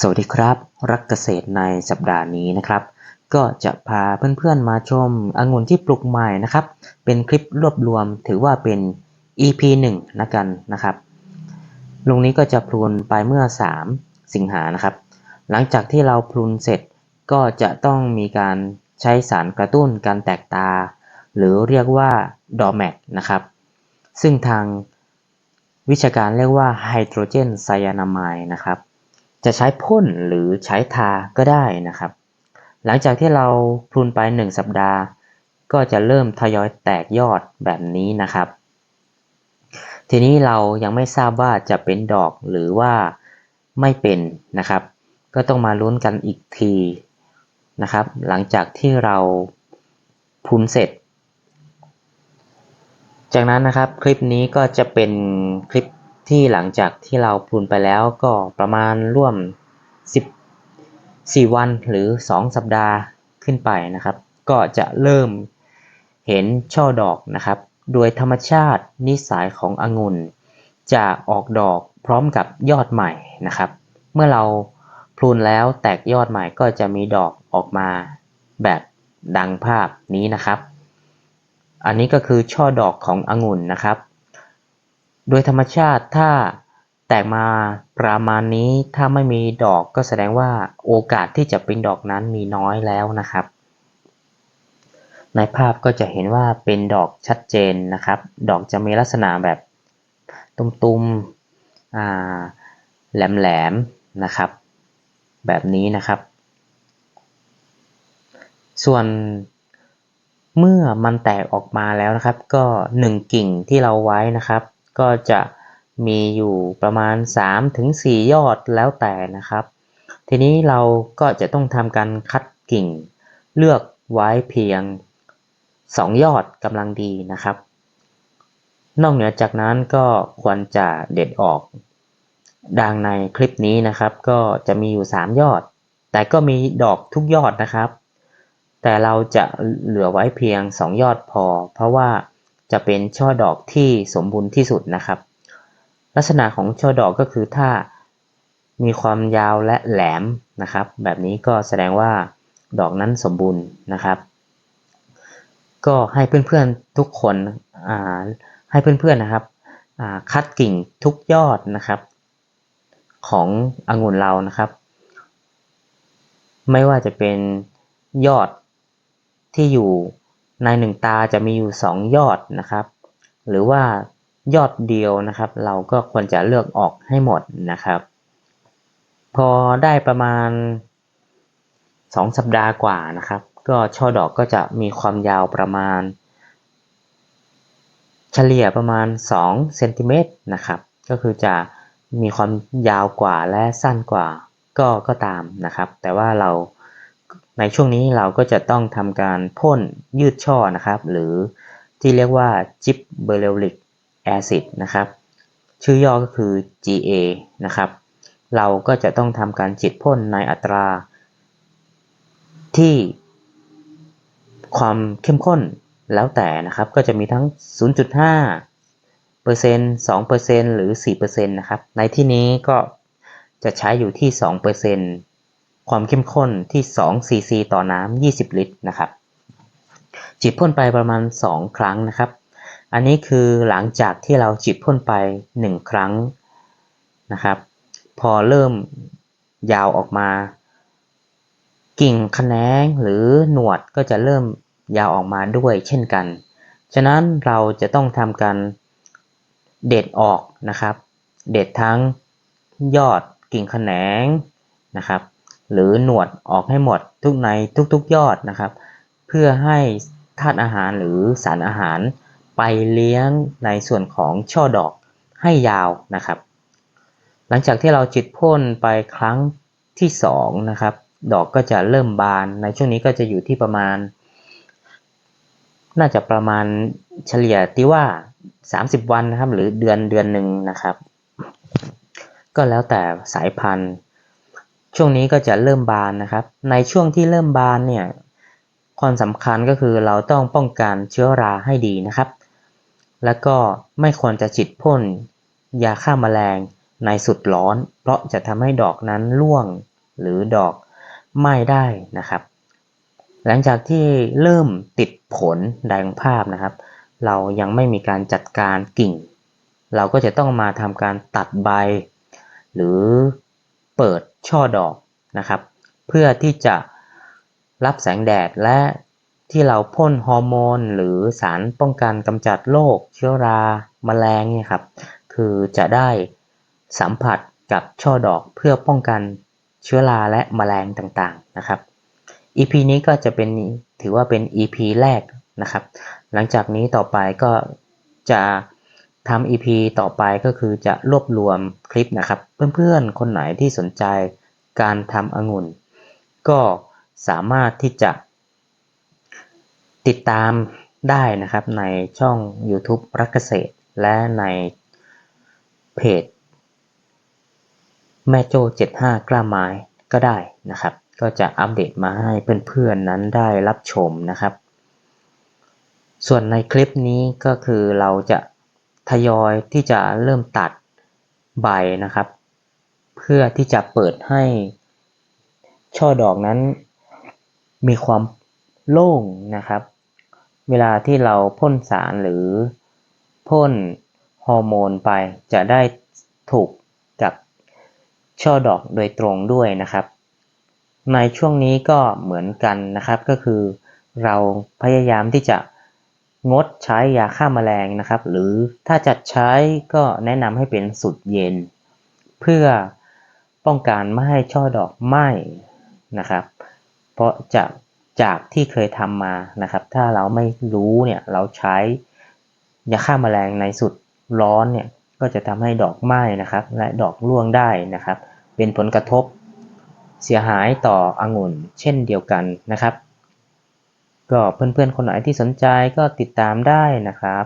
สวัสดีครับ รักเกษตรในสัปดาห์นี้นะครับ ก็จะพาเพื่อนๆมาชมองุ่นที่ปลูกใหม่นะครับ เป็นคลิปรวบรวมถือว่าเป็น EP 1นะกันนะครับลงนี้ก็จะพลูนไปเมื่อ 3 สิงหานะครับ หลังจากที่เราพลูนเสร็จก็จะต้องมีการใช้สารกระตุ้นการแตกตา หรือเรียกว่าดอแมกนะครับ ซึ่งทางวิชาการเรียกว่าไฮโดรเจนไซยานาไมด์นะครับ จะใช้พ่นหรือใช้ทาก็ได้นะครับ หลังจากที่เราพลูนไป 1 สัปดาห์ ก็จะเริ่มทยอยแตกยอดแบบนี้นะครับ ทีนี้เรายังไม่ทราบว่าจะเป็นดอกหรือว่าไม่เป็นนะครับ ก็ต้องมาลุ้นกันอีกทีนะครับ หลังจากที่เราพลูนเสร็จ จากนั้นนะครับคลิปนี้ก็จะเป็นคลิป ที่หลังจากที่เราพลูนไปแล้วก็ประมาณร่วม 14 วันหรือ 2 สัปดาห์ขึ้นไปนะครับ ก็จะเริ่มเห็นช่อดอกนะครับ โดยธรรมชาตินิสัยขององุ่น จะออกดอกพร้อมกับยอดใหม่นะครับ เมื่อเราพลูนแล้วแตกยอดใหม่ก็จะมีดอกออกมาแบบดังภาพนี้นะครับ อันนี้ก็คือช่อดอกขององุ่นนะครับ โดยธรรมชาติถ้าแตกมาประมาณนี้ถ้าไม่มีดอกก็แสดงว่าโอกาสที่จะเป็นดอกนั้นมีน้อยแล้วนะครับ ในภาพก็จะเห็นว่าเป็นดอกชัดเจนนะครับ ดอกจะมีลักษณะแบบตุ้มๆแหลมๆนะครับ แบบนี้นะครับ ส่วนเมื่อมันแตกออกมาแล้วนะครับ ก็ 1 กิ่งที่เราไว้นะครับ ก็จะมีอยู่ประมาณ 3-4 ยอดแล้วแต่นะครับ ทีนี้เราก็จะต้องทำการคัดกิ่ง เลือกไว้เพียง 2 ยอดกำลังดีนะครับ นอกเหนือจากนั้นก็ควรจะเด็ดออก ดังในคลิปนี้นะครับ ก็จะมีอยู่ 3 ยอด แต่ก็มีดอกทุกยอดนะครับ แต่เราจะเหลือไว้เพียง 2 ยอดพอ เพราะว่า จะเป็นช่อดอกที่สมบูรณ์ที่สุดนะครับ ลักษณะของช่อดอกก็คือถ้ามีความยาวและแหลมนะครับ แบบนี้ก็แสดงว่าดอกนั้นสมบูรณ์นะครับ ก็ให้เพื่อนๆทุกคนให้เพื่อนๆนะครับคัดกิ่งทุกยอดนะครับ ขององุ่นเรานะครับ ไม่ว่าจะเป็นยอดที่อยู่ ในหนึ่งตาจะมีอยู่สองยอดนะครับ หรือว่ายอดเดียวนะครับ เราก็ควรจะเลือกออกให้หมดนะครับ พอได้ประมาณ 2 สัปดาห์กว่านะครับ ก็ช่อดอกก็จะมีความยาวประมาณ เฉลี่ยประมาณ2เซนติเมตรนะครับ ก็คือจะมีความยาวกว่าและสั้นกว่าก็ก็ตามนะครับ แต่ว่าเรา ในช่วงนี้เราก็จะต้องทำการพ่นยืดช่อนะครับ หรือที่เรียกว่าจิบเบอร์เลลิกแอซิดนะครับ ชื่อย่อก็คือ GA นะครับ เราก็จะต้องทำการจิตพ่นในอัตรา ที่ ความเข้มข้นแล้วแต่นะครับ ก็จะมีทั้ง 0.5เปอร์เซ็นต์2เปอร์เซ็นต์หรือ4เปอร์เซ็นต์นะครับ ในที่นี้ก็จะใช้อยู่ที่2เปอร์เซ็นต์ ความเข้มข้นที่ 2 cc ต่อน้ำ 20 ลิตรนะครับจิตพ่นไปประมาณ 2 ครั้งนะครับ อันนี้คือหลังจากที่เราจิบพ่นไป 1 ครั้งนะครับ พอเริ่มยาวออกมา กิ่งแขนงหรือหนวดก็จะเริ่มยาวออกมาด้วยเช่นกัน ฉะนั้นเราจะต้องทำการเด็ดออกนะครับ เด็ดทั้งยอดกิ่งแขนงนะครับ หรือหนวดออกให้หมดทุกในทุกๆยอดนะครับ เพื่อให้ธาตุอาหารหรือสารอาหารไปเลี้ยงในส่วนของช่อดอกให้ยาวนะครับ หลังจากที่เราจิตพ่นไปครั้งที่2นะครับดอกก็จะเริ่มบานในช่วงนี้ก็จะอยู่ที่ประมาณ น่าจะประมาณเฉลี่ยที่ว่า 30 วันนะครับ หรือเดือนเดือนหนึ่งนะครับ ก็แล้วแต่สายพันธุ์ ช่วงนี้ก็จะเริ่มบานนะครับ ในช่วงที่เริ่มบานเนี่ยความสำคัญก็คือเราต้องป้องกันเชื้อราให้ดีนะครับ แล้วก็ไม่ควรจะฉีดพ่นยาฆ่ามาแมลงในสุดร้อน เพราะจะทำให้ดอกนั้นร่วงหรือดอกไหม้ได้นะครับ หลังจากที่เริ่มติดผลดังภาพนะครับ เรายังไม่มีการจัดการกิ่ง เราก็จะต้องมาทำการตัดใบ หรือ เปิดช่อดอกนะครับ เพื่อที่จะรับแสงแดดและที่เราพ่นฮอร์โมน หรือสารป้องกันกำจัดโรคเชื้อราแมลงเนี่ยครับ คือจะได้สัมผัสกับช่อดอกเพื่อป้องกันเชื้อราและแมลงต่างๆนะครับ EP นี้ก็จะเป็นถือว่าเป็น EP แรกนะครับ หลังจากนี้ต่อไปก็จะ ทำ EP ต่อไปก็คือจะรวบรวมคลิปนะครับ เพื่อนๆ คนไหนที่สนใจการทำองุ่น ก็สามารถที่จะ ติดตามได้นะครับในช่อง YouTube รักเกษตร และในเพจ แม่โจ้75 กล้าไม้ก็ได้นะครับ ก็จะอัปเดตมาให้เพื่อนๆนั้นได้รับชมนะครับ ส่วนในคลิปนี้ก็คือเราจะ ทยอยที่จะเริ่มตัดใบนะครับ เพื่อที่จะเปิดให้ช่อดอกนั้น มีความโล่งนะครับ เวลาที่เราพ่นสารหรือพ่นฮอร์โมนไปจะได้ถูกกับช่อดอกโดยตรงด้วยนะครับ ในช่วงนี้ก็เหมือนกันนะครับก็คือ เราพยายามที่จะ งดใช้ยาฆ่าแมลงนะครับ หรือถ้าจะใช้ก็แนะนำให้เป็นสุดเย็น เพื่อป้องกันไม่ให้ช่อดอกไหม้นะครับ เพราะจะจากที่เคยทำมานะครับ ถ้าเราไม่รู้เนี่ยเราใช้ยาฆ่าแมลงในสุดร้อนเนี่ยก็จะทำให้ดอกไหม้นะครับ และดอกร่วงได้นะครับ เป็นผลกระทบเสียหายต่อองุ่นเช่นเดียวกันนะครับ ก็เพื่อนๆคนไหนที่สนใจก็ติดตามได้นะครับ